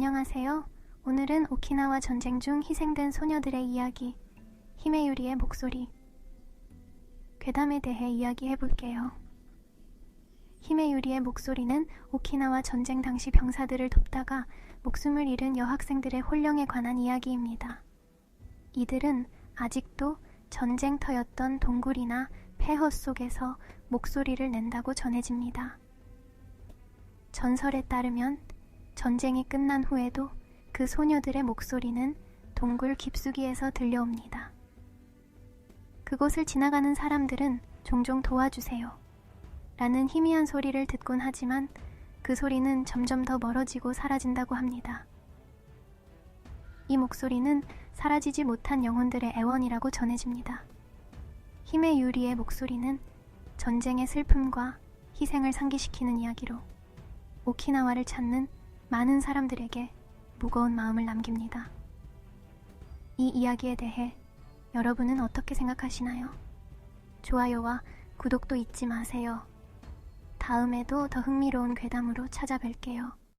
안녕하세요. 오늘은 오키나와 전쟁 중 희생된 소녀들의 이야기, 힘의 유리의 목소리, 괴담에 대해 이야기해 볼게요. 힘의 유리의 목소리는 오키나와 전쟁 당시 병사들을 돕다가 목숨을 잃은 여학생들의 혼령에 관한 이야기입니다. 이들은 아직도 전쟁터였던 동굴이나 폐허 속에서 목소리를 낸다고 전해집니다. 전설에 따르면 전쟁이 끝난 후에도 그 소녀들의 목소리는 동굴 깊숙이에서 들려옵니다. 그곳을 지나가는 사람들은 종종 도와주세요. 라는 희미한 소리를 듣곤 하지만 그 소리는 점점 더 멀어지고 사라진다고 합니다. 이 목소리는 사라지지 못한 영혼들의 애원이라고 전해집니다. 힘의 유리의 목소리는 전쟁의 슬픔과 희생을 상기시키는 이야기로 오키나와를 찾는 많은 사람들에게 무거운 마음을 남깁니다. 이 이야기에 대해 여러분은 어떻게 생각하시나요? 좋아요와 구독도 잊지 마세요. 다음에도 더 흥미로운 괴담으로 찾아뵐게요.